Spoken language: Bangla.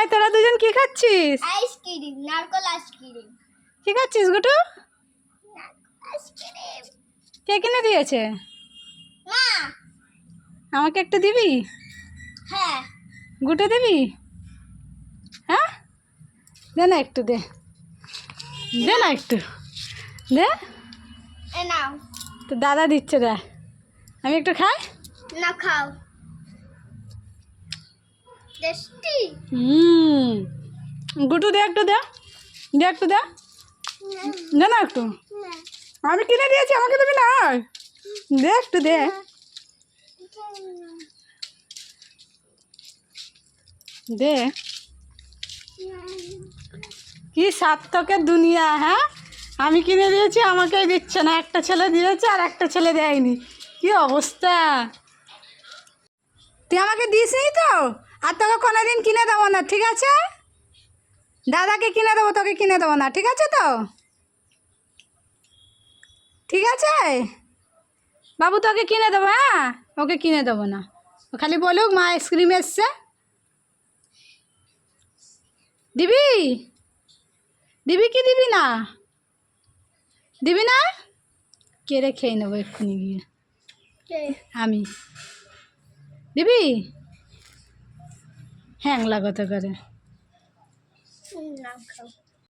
এই তোরা দুজন কি খাচ্ছিস? আইসক্রিম নারকল আইসক্রিম কি খাচ্ছিস গুটু? আইসক্রিম কে কিনে দিয়েছে? মা। আমাকে একটু দিবি? হ্যাঁ। গুটে দিবি? হ্যাঁ? দে না একটু দে। দে না একটু। দে। নাও। তো দাদা দিচ্ছে দে। আমি একটু খাই? না খাও। টেস্টি হুম। গুটু দে একটু দে। দে একটু দে। দে না একটু। আমি কিনে দিয়েছি, আমাকে দেবি না? দে একটু দে। দে। কি সার্থকের দুনিয়া হ্যাঁ? আমি কিনে দিয়েছি আমাকেই দিচ্ছে না। একটা ছেলে দিয়েছে আর একটা ছেলে দেয়নি। কি অবস্থা? তুই আমাকে দিস তো? আর তোকে কোনোদিন কিনে দেবো না ঠিক আছে? দাদাকে কিনে দেবো তোকে কিনে দেবো না ঠিক আছে তো? ঠিক আছে? বাবু তোকে কিনে দেবো হ্যাঁ? ওকে কিনে দেবো না। ও খালি বলুক মা আইসক্রিম এসছে। দিবি? দিবি কি দিবি না? দিবি না? কেড়ে খেয়ে নেব এক্ষুনি গিয়ে। আমি। দিবি? হ্যাং লাগাতে খাও।